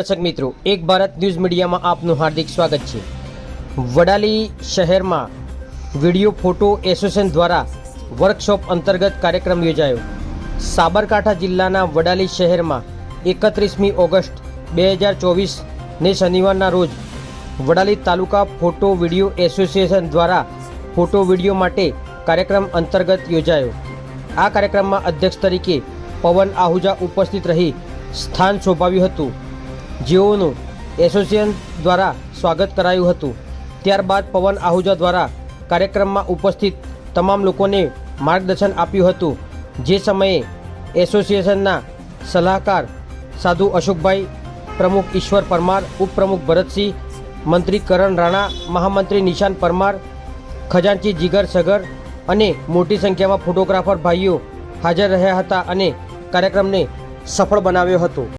દર્શક મિત્રો, એક ભારત ન્યૂઝ મીડિયામાં આપનું હાર્દિક સ્વાગત છે. વડાલી શહેરમાં વીડિયો ફોટો એસોસિએશન દ્વારા વર્કશોપ અંતર્ગત કાર્યક્રમ યોજાયો. સાબરકાંઠા જિલ્લાના વડાલી શહેરમાં એકત્રીસમી ઓગસ્ટ બે હજાર ચોવીસને શનિવારના રોજ Vadali taluka photo video association દ્વારા ફોટો વીડિયો માટે કાર્યક્રમ અંતર્ગત યોજાયો. આ કાર્યક્રમમાં અધ્યક્ષ તરીકે પવન આહુજા ઉપસ્થિત રહી સ્થાન શોભાવ્યું હતું. જેઓનું એસોસિએશન દ્વારા સ્વાગત કરાયું હતું. ત્યારબાદ પવન આહુજા દ્વારા કાર્યક્રમમાં ઉપસ્થિત તમામ લોકોને માર્ગદર્શન આપ્યું હતું. જે સમયે એસોસિએશનના સલાહકાર સાધુ અશોકભાઈ, પ્રમુખ ઈશ્વર પરમાર, ઉપપ્રમુખ ભરતસિંહ, મંત્રી કરણ રાણા, મહામંત્રી નિશાન પરમાર, ખજાનચી જીગર સગર અને મોટી સંખ્યામાં ફોટોગ્રાફર ભાઈઓ હાજર રહ્યા હતા અને કાર્યક્રમને સફળ બનાવ્યો હતો.